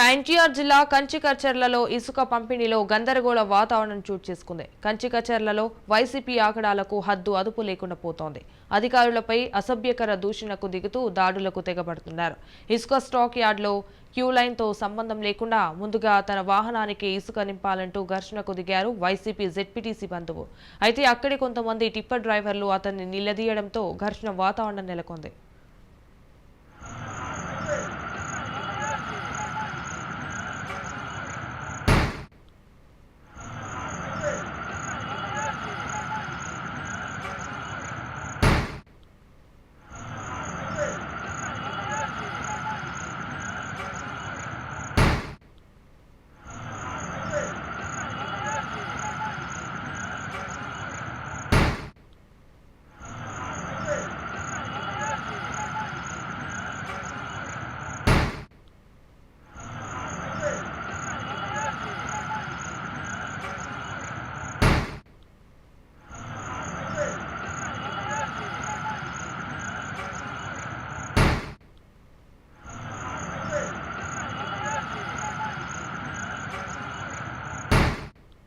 ఎన్టీఆర్ జిల్లా కంచికచర్లలో ఇసుక పంపిణీలో గందరగోళ వాతావరణం చోటు చేసుకుంది. కంచికచర్లలో వైసీపీ ఆకడాలకు హద్దు అదుపు లేకుండా పోతోంది. అధికారులపై అసభ్యకర దూషణకు దిగుతూ దాడులకు తెగబడుతున్నారు. ఇసుక స్టాక్ యార్డ్లో క్యూ లైన్తో సంబంధం లేకుండా ముందుగా తన వాహనానికి ఇసుక నింపాలంటూ ఘర్షణకు దిగారు వైసీపీ జెడ్పీటీసీ బంధువు. అయితే అక్కడి కొంతమంది టిప్పర్ డ్రైవర్లు అతన్ని నిలదీయడంతో ఘర్షణ వాతావరణం నెలకొంది.